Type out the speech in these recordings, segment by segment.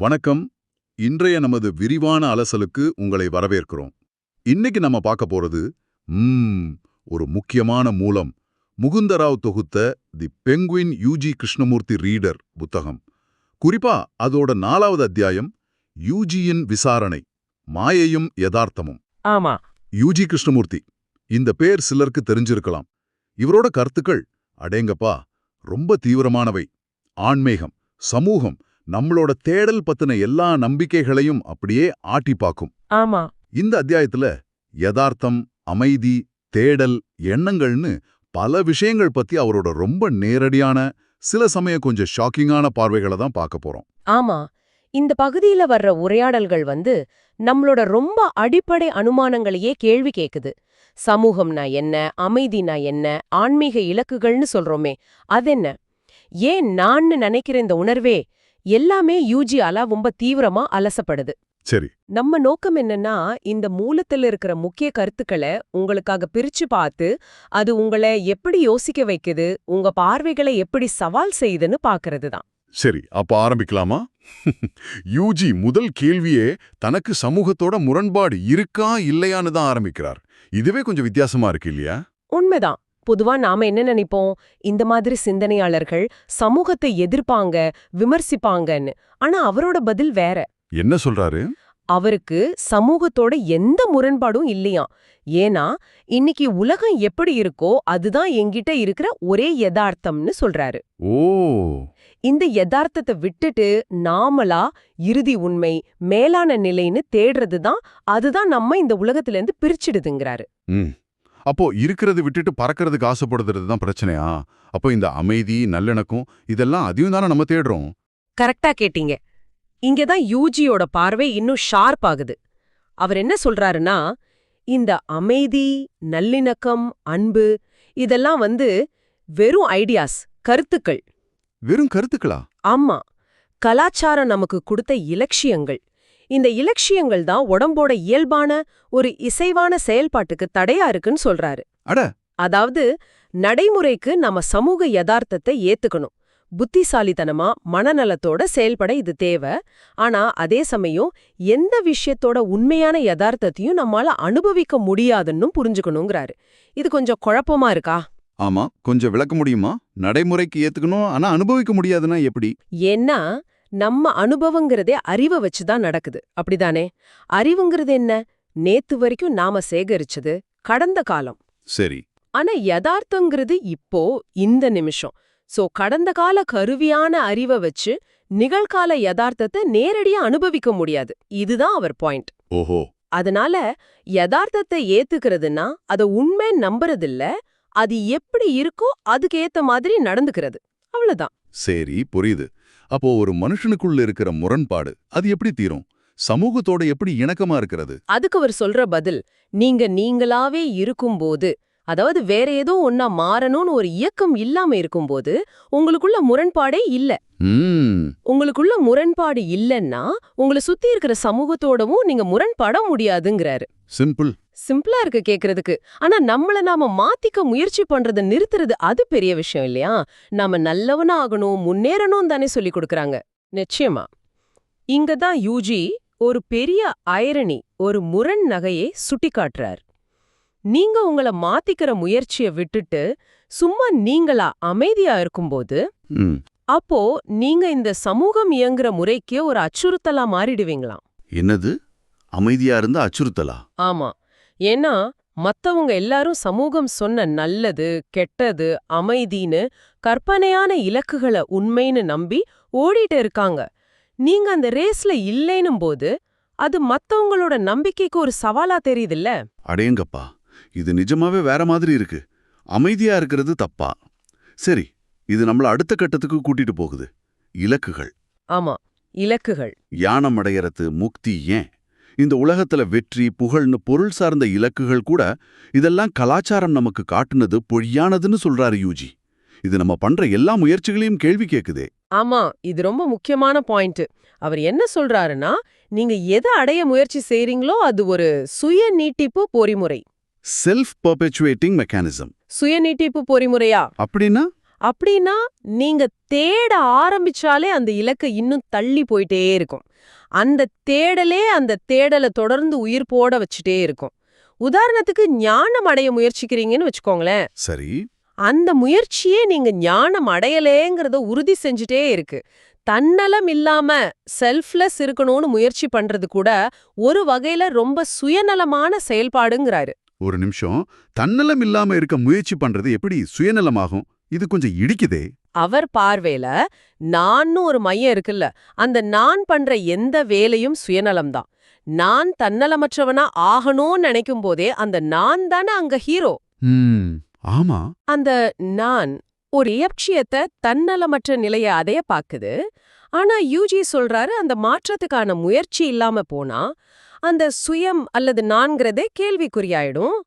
வணக்கம். இன்றைய நமது விரிவான அலசலுக்கு உங்களை வரவேற்கிறோம். இன்னைக்கு நம்ம பார்க்க போறது ஒரு முக்கியமான மூலம். முகுந்தராவ் தொகுத்த the Penguin UG Krishnamurti reader புத்தகம். குறிப்பா அதோட நாலாவது அத்தியாயம் யூஜியின் விசாரணை மாயையும் யதார்த்தமும். ஆமா. யூஜி கிருஷ்ணமூர்த்தி இந்த பேர் சிலருக்கு தெரிஞ்சிருக்கலாம். இவரோட கருத்துக்கள் அடேங்கப்பா ரொம்ப தீவிரமானவை. ஆன்மீகம் சமூகம் நம்மளோட தேடல் பத்தின எல்லா நம்பிக்கைகளையும் அப்படியே ஆட்டி பாக்கும் ஆமா. இந்த அத்தியாயத்துல யதார்த்தம் அமைதி தேடல் எண்ணங்கள்னு பல விஷயங்கள் பத்தி அவரோட ரொம்ப நேரடியான சில சமயம் கொஞ்சம் ஷாக்கிங்கான பார்வைகளை தான் பார்க்க போறோம். ஆமா. இந்த பகுதியில வர்ற உரையாடல்கள் வந்து நம்மளோட ரொம்ப அடிப்படை அனுமானங்களையே கேள்வி கேக்குது. சமூகம்னா என்ன அமைதினா என்ன ஆன்மீக இலக்குகள்னு சொல்றோமே அதென்ன? ஏன் நான்னு நினைக்கிற இந்த உணர்வே எல்லாமே யூஜியால ரொம்ப தீவிரமா அலசப்படுது. சரி. நம்ம நோக்கம் என்னன்னா இந்த மூலத்துல இருக்கிற முக்கிய கருத்துக்களை உங்களுக்காக பிரிச்சு பார்த்து அது உங்களை எப்படி யோசிக்க வைக்குது உங்க பார்வைகளை எப்படி சவால் செய்யுதுன்னு பாக்குறது தான். சரி அப்ப ஆரம்பிக்கலாமா? யூஜி முதல் கேள்வியே தனக்கு சமூகத்தோட முரண்பாடு இருக்கா இல்லையான்னு தான் ஆரம்பிக்கிறார். இதுவே கொஞ்சம் வித்தியாசமா இருக்கு இல்லையா? உண்மைதான். பொதுவா நாம என்ன நினைப்போம்? இந்த மாதிரி சிந்தனையாளர்கள் சமூகத்தை எதிர்ப்பாங்க விமர்சிப்பாங்கன்னு. ஆனா அவரோட பதில் வேற. என்ன சொல்றாரு? அவருக்கு சமூகத்தோட எந்த முரண்பாடும் இல்லையாம். ஏன்னா இன்னைக்கு உலகம் எப்படி இருக்கோ அதுதான் என்கிட்ட இருக்கிற ஒரே யதார்த்தம்னு சொல்றாரு. ஓ! இந்த யதார்த்தத்தை விட்டுட்டு நாமளா இறுதி உண்மை மேலான நிலைன்னு தேடுறது தான் அதுதான் நம்ம இந்த உலகத்துல இருந்து பிரிச்சிடுதுங்கிறாரு அப்போ இருக்கிறது விட்டுட்டு பறக்கிறதுக்கு ஆசைப்படுறது தான் பிரச்சனையா? அப்போ இந்த அமைதி நல்லிணக்கம் இதெல்லாம் அதையும் தானே நம்ம தேடுறோம்? கரெக்டா கேட்டீங்க. இங்கதான் யூஜியோட பார்வை இன்னும் ஷார்ப் ஆகுது. அவர் என்ன சொல்றாருன்னா இந்த அமைதி நல்லிணக்கம் அன்பு இதெல்லாம் வந்து வெறும் ஐடியாஸ் கருத்துக்கள். வெறும் கருத்துக்களா? ஆமா. கலாச்சாரம் நமக்கு கொடுத்த இலட்சியங்கள். இந்த இலட்சியங்கள் தான் உடம்போட இயல்பான ஒரு இசைவான செயல்பாட்டுக்கு தடையா இருக்குன்னு சொல்றாரு. அட. அதாவது நடைமுறைக்கு நம்ம சமூக யதார்த்தத்தை ஏத்துக்கணும். புத்திசாலித்தனமா மனநலத்தோட செயல்பட இது தேவை. ஆனா அதே சமயம் எந்த விஷயத்தோட உண்மையான யதார்த்தத்தையும் நம்மால அனுபவிக்க முடியாதுன்னும் புரிஞ்சுக்கணுங்கிறாரு. இது கொஞ்சம் குழப்பமா இருக்கா? ஆமா கொஞ்சம் விளக்க முடியுமா? நடைமுறைக்கு ஏத்துக்கணும் ஆனா அனுபவிக்க முடியாதுன்னா எப்படி? ஏன்னா நம்ம அனுபவங்கிறதே அறிவை வச்சுதான் நடக்குது. அப்படிதானே? அறிவுங்கிறது என்ன? நேத்து வரைக்கும் நாம சேகரிச்சது கடந்த காலம். சரி. ஆனா யதார்த்தங்கிறது இப்போ இந்த நிமிஷம். சோ கடந்த கால கருவியான அறிவை வச்சு நிகழ்கால யதார்த்தத்தை நேரடியா அனுபவிக்க முடியாது. இதுதான் அவர் பாயிண்ட். ஓஹோ. அதனால யதார்த்தத்தை ஏத்துக்கிறதுனா அத உண்மை நம்புறதில்ல. அது எப்படி இருக்கோ அதுக்கு ஏத்த மாதிரி நடந்துக்கிறது. அவ்வளவுதான். சரி புரியுது. அப்போ ஒரு மனுஷனுக்குள்ள இருக்கிற முரண்பாடு அது எப்படி தீரும்? சமூகத்தோட எப்படி இணக்கமா இருக்கிறது? அதுக்கு அவர் சொல்ற பதில் நீங்க நீங்களாவே இருக்கும்போது அதாவது வேற ஏதோ ஒன்னா மாறணும்னு ஒரு இயக்கம் இல்லாம இருக்கும்போது உங்களுக்குள்ள முரண்பாடே இல்ல. உங்களுக்குள்ள முரண்பாடு இல்லன்னா உங்களை சுத்தி இருக்கிற சமூகத்தோடவும் நீங்க முரண்பட முடியாதுங்கிறாரு. சிம்பிள். சிம்பிளா இருக்கு கேக்குறதுக்கு. ஆனா நம்மள நாம மாத்திக்க முயற்சி பண்றத நிறுத்துறது அது பெரிய விஷயம் இல்லையா? நாம நல்லவனா ஆகணும் முன்னேறணும் தானே சொல்லி கொடுக்கறாங்க. நிச்சயமா. இங்க தான் யூஜி ஒரு பெரிய ஐரணி ஒரு முரண் நகையை சுட்டிக்காட்டுறார் நீங்க உங்கள மாத்திக்கிற முயற்சியை விட்டுட்டு சும்மா நீங்களா அமைதியா இருக்கும்போது அப்போ நீங்க இந்த சமூகம் இயங்குற முறைக்கே ஒரு அச்சுறுத்தலா மாறிடுவீங்களாம். என்னது? அமைதியா இருந்தா அச்சுறுத்தலா? ஆமா. ஏன்னா மத்தவங்க எல்லாரும் சமூகம் சொன்ன நல்லது கெட்டது அமைதின்னு கற்பனையான இலக்குகளை உண்மைன்னு நம்பி ஓடிட்டு இருக்காங்க. நீங்க அந்த ரேஸ்ல இல்லைனும் போது அது மத்தவங்களோட நம்பிக்கைக்கு ஒரு சவாலா தெரியுதுல்ல? அடேங்கப்பா இது நிஜமாவே வேற மாதிரி இருக்கு. அமைதியா இருக்கிறது தப்பா? சரி இது நம்மள அடுத்த கட்டத்துக்கு கூட்டிட்டு போகுது. இலக்குகள். ஆமா இலக்குகள். யானம் அடையறது முக்தி ஏன்? இந்த உலகத்துல வெற்றி புகழ்னு பொருள் சார்ந்த இலக்குகள் கூட இதெல்லாம் கலாச்சாரம் நமக்கு காட்டுனது பொய்யானதுன்னு சொல்றாரு யூஜி. இது நம்ம பண்ற எல்லா முயற்சிகளையும் கேள்வி கேக்குதே. ஆமா இது ரொம்ப முக்கியமான பாயிண்ட். அவர் என்ன சொல்றாருன்னா நீங்க எதை அடைய முயற்சி செய்றீங்களோ அது ஒரு சுய நீட்டிப்பு பொறிமுறை. செல்ஃப் பர்பெச்சுவேட்டிங் மெக்கானிசம் சுய நீட்டிப்பு பொறிமுறையா? அப்படின்னா? அப்படின்னா நீங்க தேட ஆரம்பிச்சாலே அந்த இலக்கு இன்னும் தள்ளி போயிட்டே இருக்கும். அந்த தேடலே அந்த தேடலை தொடர்ந்து உயிர் போட வச்சுட்டே இருக்கும். உதாரணத்துக்கு ஞானம் அடைய முயற்சிக்கிறீங்கன்னு வச்சுக்கோங்களேன். சரி. அந்த முயற்சியே நீங்க ஞானம் அடையலேங்கிறத உறுதி செஞ்சுட்டே இருக்கு. தன்னலம் இல்லாம செல்ஃப்லெஸ் இருக்கணும்னு முயற்சி பண்றது கூட ஒரு வகையில ரொம்ப சுயநலமான செயல்பாடுங்கிறாரு. ஒரு நிமிஷம். தன்னலம் இல்லாம இருக்க முயற்சி பண்றது எப்படி சுயநலமாகும்? இது கொஞ்சம் இடிக்குதே. அவர் பார்வையில நான்னு ஒரு மையம் இருக்குல்ல அந்த நான் பண்ற எந்த வேலையும் சுயநலம்தான். நான் தன்னலமற்றவனா ஆகணும்னு நினைக்கும் போதே அந்த நான் தானே அங்க ஹீரோ. ஆமா. அந்த நான் ஒரு இயற்சியத்தை தன்னலமற்ற நிலைய அடைய பாக்குது ஆனா யூஜி சொல்றாரு அந்த மாற்றத்துக்கான முயற்சி இல்லாம போனா அந்த சுயம் அல்லது நான்கிறதே கேள்விக்குறியாயிடும்.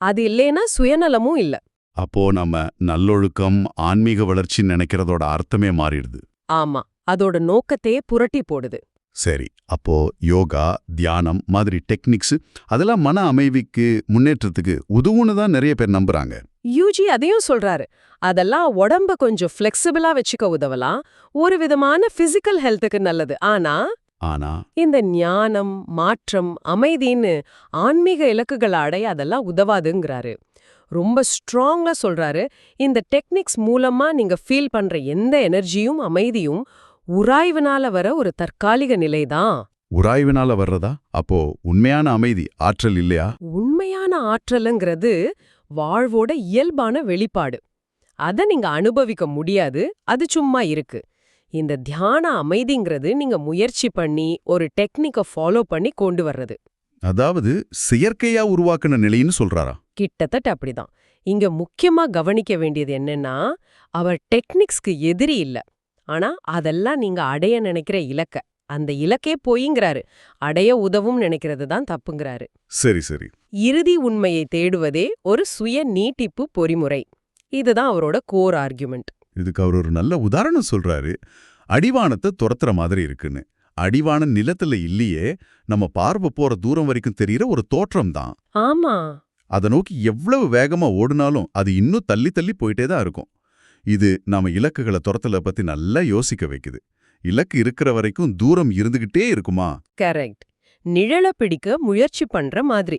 அது இல்லைன்னா சுயநலமும் இல்ல. அப்போ நம்ம நல்லொழுக்கம் ஆன்மீக வளர்ச்சி நினைக்கிறதோட அர்த்தமே மாறிடுது. ஆமா அதோட நோக்கத்தையே புரட்டி போடுது. சரி அப்போ யோகா தியானம் மாதிரி டெக்னிக்ஸ் அதெல்லாம் மன அமைதிக்கு முன்னேற்றத்துக்கு உதவுன்னு தான் நிறைய பேர் நம்புறாங்க. யூஜி அதையும் சொல்றாரு. அதெல்லாம் உடம்ப கொஞ்சம் ஃப்ளெக்சிபிளா வச்சுக்க உதவலாம். ஒரு விதமான பிசிக்கல் ஹெல்த்துக்கு நல்லது. ஆனா ஆனா இந்த ஞானம் மாற்றம் அமைதின்னு ஆன்மீக இலக்குகளை அடைய அதெல்லாம் உதவாதுங்கிறாரு. ரொம்ப ஸ்ட்ராங்கா சொல்றாரு. இந்த டெக்னிக்ஸ் மூலமா நீங்க ஃபீல் பண்ற எந்த எனர்ஜியும் அமைதியும் உராய்வுனால வர ஒரு தற்காலிக நிலைதான். உராய்வினால வர்றதா? அப்போ உண்மையான அமைதி ஆற்றல் இல்லையா? உண்மையான ஆற்றலுங்கிறது வாழ்வோட இயல்பான வெளிப்பாடு. அத நீங்க அனுபவிக்க முடியாது அது சும்மா இருக்கு. இந்த தியான அமைதிங்கிறது நீங்க முயற்சி பண்ணி ஒரு டெக்னிக்க ஃபாலோ பண்ணி கொண்டு வர்றது. அதாவது செயற்கையா உருவாக்குன நிலைன்னு சொல்றாரா? கிட்டத்தட்ட அப்படிதான். இங்க முக்கியமா கவனிக்க வேண்டியது என்னன்னா அவர் டெக்னிக்ஸ்க்கு எதிரி இல்ல. ஆனா அதெல்லாம் நீங்க அடைய நினைக்கிற இலக்க. அந்த இலக்கே போயிங்கிறாரு. அடைய உதவும் நினைக்கிறது தான் தப்புங்கிறாரு. சரி சரி. இறுதி உண்மையை தேடுவதே ஒரு சுய நீட்டிப்பு பொறிமுறை. இதுதான் அவரோட கோர் ஆர்குமெண்ட் இதுக்கு அவர் ஒரு நல்ல உதாரணம் சொல்றாரு. அடிவானத்தை துரத்துற மாதிரி இருக்குன்னு. அடிவானம் நிலத்துல இல்லையே நம்ம பார்வை போற தூரம் வரைக்கும் தெரியற ஒரு தோற்றம் தான் ஆமா. அதை நோக்கி எவ்வளவு வேகமா ஓடுனாலும் அது இன்னும் தள்ளி தள்ளி போயிட்டே தான் இருக்கும். இது நாம இலக்குகளை துரத்தல பத்தி நல்லா யோசிக்க வைக்குது. இலக்கு இருக்கிற வரைக்கும் தூரம் இருந்துகிட்டே இருக்குமா? கரெக்ட். நிழலை பிடிக்க முயற்சி பண்ற மாதிரி.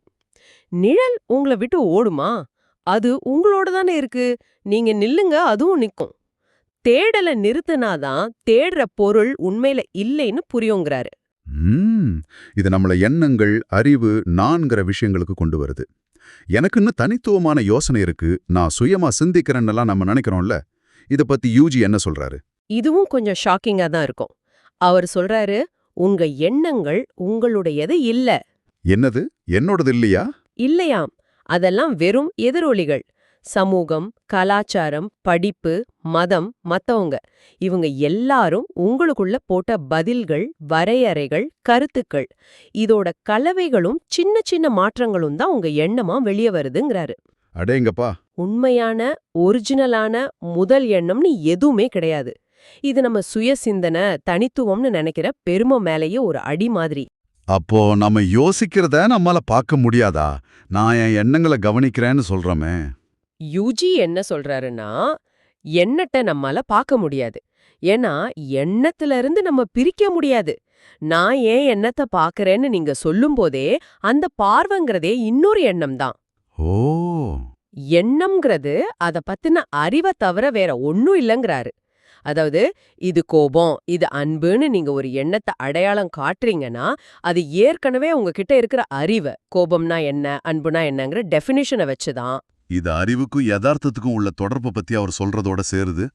நிழல் உங்களை விட்டு ஓடுமா? அது உங்களோட தானே இருக்கு. நீங்க நில்லுங்க அதுவும் நிக்கும். தேடலை நிறுத்தினாதான் தேடுற பொருள் உண்மையில இல்லைன்னு புரியுங்கிறாரு. இது நம்மள எண்ணங்கள் அறிவு நான்கிற விஷயங்களுக்கு கொண்டு வருது. எனக்குன்னு தனித்துவமான யோசனை இருக்கு. நான் சுயமா சிந்திக்கிறேன்னெல்லாம் நம்ம நினைக்கிறோம்ல. இத பத்தி யூஜி என்ன சொல்றாரு? இதுவும் கொஞ்சம் ஷாக்கிங்கா தான் இருக்கும். அவர் சொல்றாரு உங்க எண்ணங்கள் உங்களுடையது இல்ல. என்னது? என்னோடது இல்லையா? இல்லையாம். அதெல்லாம் வெறும் எதிரொலிகள். சமூகம் கலாச்சாரம் படிப்பு மதம் மத்தவங்க. இவங்க எல்லாரும் உங்களுக்குள்ள போட்ட பதில்கள் வரையறைகள் கருத்துக்கள். இதோட கலவைகளும் சின்ன சின்ன மாற்றங்களும் தான் உங்க எண்ணமா வெளியே வருதுங்கிறாரு. அடேங்கப்பா உண்மையான ஒரிஜினலான முதல் எண்ணம்னு எதுவுமே கிடையாது. இது நம்ம சுய சிந்தனை தனித்துவம்னு நினைக்கிற பெருமை மேலேயே ஒரு அடி மாதிரி. அப்போ நம்ம யோசிக்கிறத நம்மால பார்க்க முடியாதா? நான் என் எண்ணங்களை கவனிக்கிறேன்னு சொல்றோமே. யூஜி என்ன சொல்றாருன்னா எண்ணத்தை நம்மால பார்க்க முடியாது. ஏன்னா எண்ணத்துல இருந்து நம்ம பிரிக்க முடியாது. நான் ஏன் எண்ணத்தை பார்க்கறேன்னு நீங்க சொல்லும்போதே அந்த பார்வைங்கிறதே இன்னொரு எண்ணம் தான். ஓ. எண்ணம்ங்கிறது அத பத்தின அறிவை தவிர வேற ஒன்னும் இல்லைங்கிறாரு. அதாவது இது கோபம் இது அன்புன்னு நீங்க ஒரு எண்ணத்தை அடையாளம் காட்டுறீங்கன்னா அது ஏற்கனவே உங்ககிட்ட இருக்கிற அறிவை கோபம்னா என்ன அன்புனா என்னங்கிற டெஃபினிஷனை வச்சுதான். இது அறிவுக்கும் யதார்த்தத்துக்கும் உள்ள தொடர்பை பத்தி அவர் சொல்றதோட சேருது.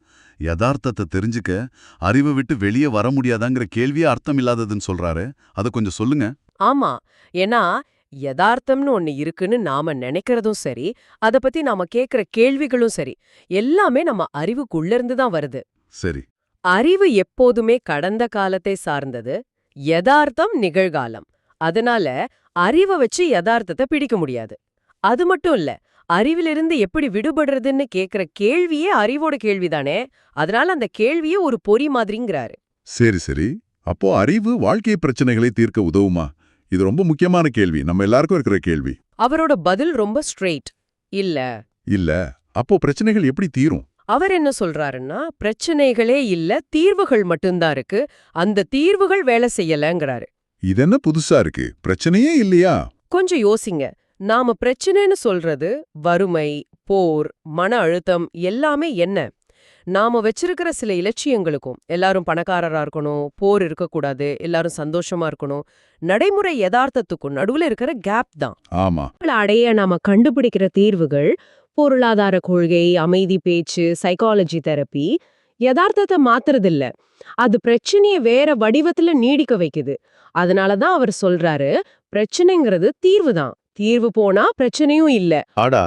யதார்த்தத்தை தெரிஞ்சுக்க அறிவை விட்டு வெளியே வர முடியாதாங்கிற கேள்வியே அர்த்தம் இல்லாததுன்னு சொல்றாரு. அதை கொஞ்சம் சொல்லுங்க. ஆமா. ஏன்னா யதார்த்தம்னு ஒன்னு இருக்குன்னு நாம நினைக்கிறதும் சரி அத பத்தி நாம கேக்குற கேள்விகளும் சரி எல்லாமே நம்ம அறிவுக்குள்ள இருந்து தான் வருது. சரி. அறிவு எப்போதுமே கடந்த காலத்தை சார்ந்தது யதார்த்தம் நிகழ்காலம். அதனால அறிவை வச்சு யதார்த்தத்தை பிடிக்க முடியாது. அது மட்டும் இல்ல அறிவிலிருந்து எப்படி விடுபடுறதுன்னு கேக்குற கேள்வியே அறிவோட கேள்விதானே? அதனால அந்த கேள்வியே ஒரு பொறி மாதிரிங்கிறாரு. சரி சரி. அப்போ அறிவு வாழ்க்கை பிரச்சனைகளை தீர்க்க உதவுமா? இது ரொம்ப முக்கியமான கேள்வி. நம்ம எல்லாருக்கும் இருக்கிற கேள்வி. அவரோட பதில் ரொம்ப ஸ்ட்ரெயிட். இல்ல. இல்ல. அப்போ பிரச்சனைகள் எப்படி தீரும்? அவர் என்ன சொல்றாருன்னா பிரச்சனைகளே இல்ல தீர்வுகள் மட்டும்தான் இருக்கு. அந்த தீர்வுகள் வேலை செய்யலங்கிறாரு. இதென்ன புதுசா இருக்கு? பிரச்சனையே இல்லையா? கொஞ்சம் யோசிங்க. நாம பிரச்சனைன்னு சொல்றது வறுமை போர் மன அழுத்தம் எல்லாமே என்ன? நாம வச்சிருக்கிற சில இலட்சியங்களுக்கும் எல்லாரும் பணக்காரரா இருக்கணும் போர் இருக்கக்கூடாது எல்லாரும் சந்தோஷமா இருக்கணும் நடைமுறை யதார்த்தத்துக்கும் நடுவுல இருக்கிற கேப் தான். ஆமா. அடைய நாம கண்டுபிடிக்கிற தீர்வுகள் பொருளாதார கொள்கை அமைதி பேச்சு சைக்காலஜி தெரப்பி யதார்த்தத்தை மாத்துறதில்ல. அது பிரச்சனைய வேற வடிவத்துல நீடிக்க வைக்குது. அதனாலதான் அவர் சொல்றாரு பிரச்சனைங்கிறது தீர்வு தான். தீர்வு போனா பிரச்சனையும் இல்ல. ஆடா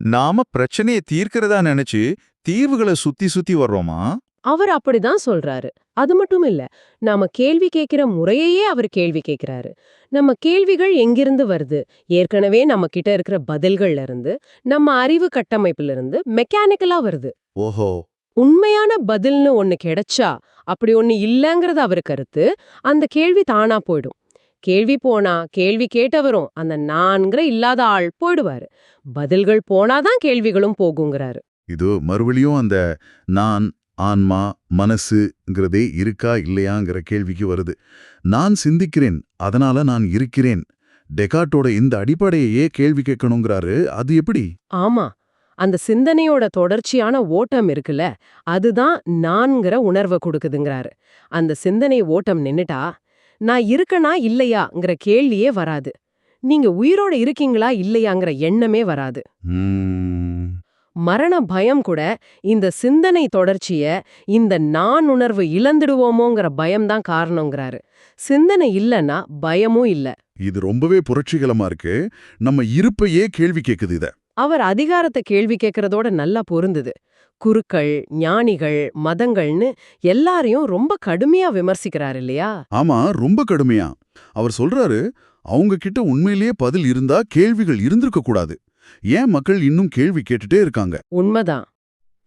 நாம பிரச்சனையை தீர்க்கிறதா நினைச்சு தீர்வுகளை சுத்தி சுத்தி வர்றோமா? அவர் அப்படிதான் சொல்றாரு. அது மட்டும் இல்ல நாம கேள்வி கேட்கிற முறையையே அவர் கேள்வி கேட்கிறாரு. நம்ம கேள்விகள் எங்கிருந்து வருது? ஏற்கனவே நம்ம கிட்ட இருக்கிற பதில்கள்ல இருந்து நம்ம அறிவு கட்டமைப்புல இருந்து மெக்கானிக்கலா வருது. ஓஹோ. உண்மையான பதில்னு ஒண்ணு கிடைச்சா அப்படி ஒண்ணு இல்லங்கறது அவர் கருத்து அந்த கேள்வி தானா போயிடும். கேள்வி போனா கேள்வி கேட்டவரும் அந்த நான்கிற இல்லாத ஆள் போயிடுவாரு. பதில்கள் போனாதான் கேள்விகளும் போகுங்கிறாரு. இது மறுபடியும் அந்த நான் ஆன்மா மனசுங்கிறதே இருக்கா இல்லையாங்கிற கேள்விக்கு வருது. நான் சிந்திக்கிறேன் அதனால நான் இருக்கிறேன். டெகாட்டோட இந்த அடிப்படையையே கேள்வி கேட்கணுங்கிறாரு. அது எப்படி? ஆமா அந்த சிந்தனையோட தொடர்ச்சியான ஓட்டம் இருக்குல்ல அதுதான் நான்கிற உணர்வை கொடுக்குதுங்கிறாரு. அந்த சிந்தனை ஓட்டம் நின்னுட்டா நான் இருக்கனா இல்லையாங்கிற கேள்வியே வராது. நீங்க உயிரோட இருக்கீங்களா இல்லையாங்கிற எண்ணமே வராது. மரண பயம் கூட இந்த சிந்தனை தொடர்ச்சிய இந்த நான் உணர்வு இழந்துடுவோமோங்கிற பயம்தான் காரணங்கிறாரு. சிந்தனை இல்லைன்னா பயமும் இல்ல. இது ரொம்பவே புரட்சிகரமா இருக்கு. நம்ம இருப்பையே கேள்வி கேக்குது இத. அவர் அதிகாரத்தை கேள்வி கேட்கறதோட நல்லா பொருந்துது. குருக்கள் ஞானிகள் மதங்கள்னு எல்லாரையும் ரொம்ப கடுமையா விமர்சிக்கிறார் இல்லையா ஆமா ரொம்ப கடுமையா. அவர் சொல்றாரு அவங்க கிட்ட உண்மையிலேயே பதில் இருந்தா கேள்விகள் இருந்திருக்க கூடாது. ஏன் மக்கள் இன்னும் கேள்வி கேட்டுட்டே இருக்காங்க? உண்மைதான்.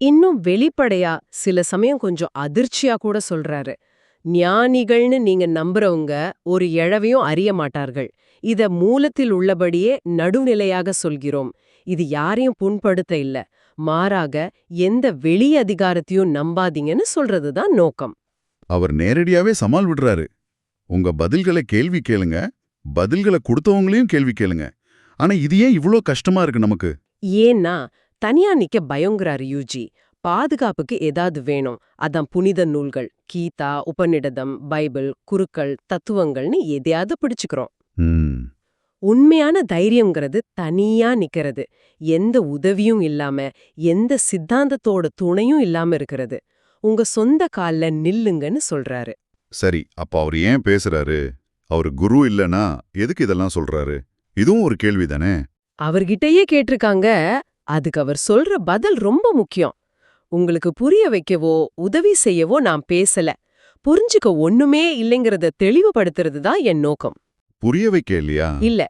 இன்னும் வெளிப்படையா சில சமயம் கொஞ்சம் அதிர்ச்சியா கூட சொல்றாரு. ஞானிகள்னு நீங்க நம்புறவங்க ஒரு எழவையும் அறிய மாட்டார்கள். இத மூலத்தில் உள்ளபடியே நடுநிலையாக சொல்கிறோம். இது யாரையும் புண்படுத்த இல்ல. மாறாக எந்த வெளி அதிகாரத்தையும் நம்பாதீங்கன்னு சொல்றதுதான் நோக்கம். அவர் நேரடியாவே சமால் விடுறாரு. உங்க பதில்களை கேள்வி கேளுங்க. பதில்களை கொடுத்தவங்களையும் கேள்வி கேளுங்க. ஆனா இது ஏன் இவ்ளோ கஷ்டமா இருக்கு நமக்கு? ஏன்னா தனியா நிக்க பயங்கறாரு யூஜி. பாதுகாப்புக்கு ஏதாவது வேணும். அதான் புனித நூல்கள் கீதா உபநிடதம் பைபிள் குருக்கள் தத்துவங்கள்னு எதையாவது பிடிச்சுக்கிறோம். உண்மையான தைரியம்ங்கிறது தனியா நிக்கிறது. எந்த உதவியும் இல்லாம எந்த சித்தாந்தத்தோட துணையும் இல்லாம இருக்கிறது. உங்க சொந்த கால்ல நில்லுங்கன்னு சொல்றாரு. சரி அப்ப அவர் ஏன் பேசுறாரு? அவர் குரு இல்லனா எதுக்கு இதெல்லாம் சொல்றாரு? இதுவும் ஒரு கேள்வி தானே? அவர்கிட்டயே கேட்டிருக்காங்க. அதுக்கு அவர் சொல்ற பதில் ரொம்ப முக்கியம். உங்களுக்கு புரிய வைக்கவோ உதவி செய்யவோ நான் பேசல. புரிஞ்சுக்க ஒண்ணுமே இல்லைங்கிறத தெளிவுபடுத்துறது தான் என் நோக்கம். புரிய வைக்க இல்லையா? இல்ல.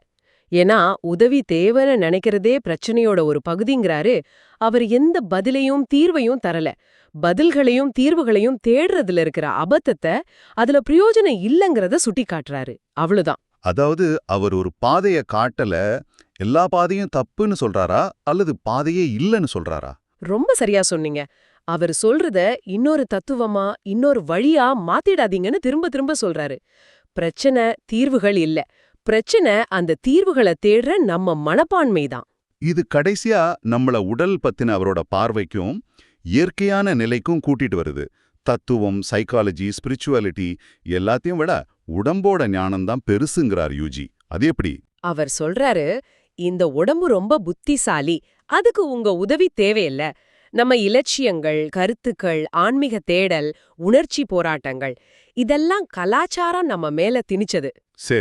ஏன்னா உதவி தேவைன்னு நினைக்கிறதே பிரச்சனையோட ஒரு பகுதிங்கிறாரு. அவர் எந்த பதிலையும் தீர்வையும் தரல. பதில்களையும் தீர்வுகளையும் தேடுறதுல இருக்கிற அபத்தத்தை அதுல பிரயோஜனம் இல்லைங்கிறத சுட்டி காட்டுறாரு அவ்வளவுதான். அதாவது அவர் ஒரு பாதைய காட்டல எல்லா பாதையும் தப்புன்னு சொல்றாரா? அல்லது பாதையே இல்லைன்னு சொல்றாரா? ரொம்ப சரியா சொன்னீங்க. அவர் சொல்றத இன்னொரு தத்துவமா இன்னொரு வழியா மாத்திடாதீங்கன்னு திரும்ப திரும்ப சொல்றாரு. பிரச்சனை தீர்வுகள் இல்ல. பிரச்சனை அந்த தீர்வுகளை தேடுற நம்ம மனப்பான்மை தான். இது கடைசியா நம்மள உடல் பத்தின அவரோட பார்வைக்கும் இயற்கையான நிலைக்கும் கூட்டிட்டு வருது. தத்துவம் சைக்காலஜி ஸ்பிரிச்சுவாலிட்டி எல்லாத்தையும் விட உடம்போட ஞானம்தான் பெருசுங்கிறார் யூஜி. அது எப்படி? அவர் சொல்றாரு இந்த உடம்பு ரொம்ப புத்திசாலி. அதுக்கு உங்க உதவி தேவையில்ல. நம்ம இலட்சியங்கள் கருத்துக்கள் ஆன்மீக தேடல் உணர்ச்சி போராட்டங்கள் இதெல்லாம் கலாச்சாரம் நம்ம மேல திணிச்சது. சரி.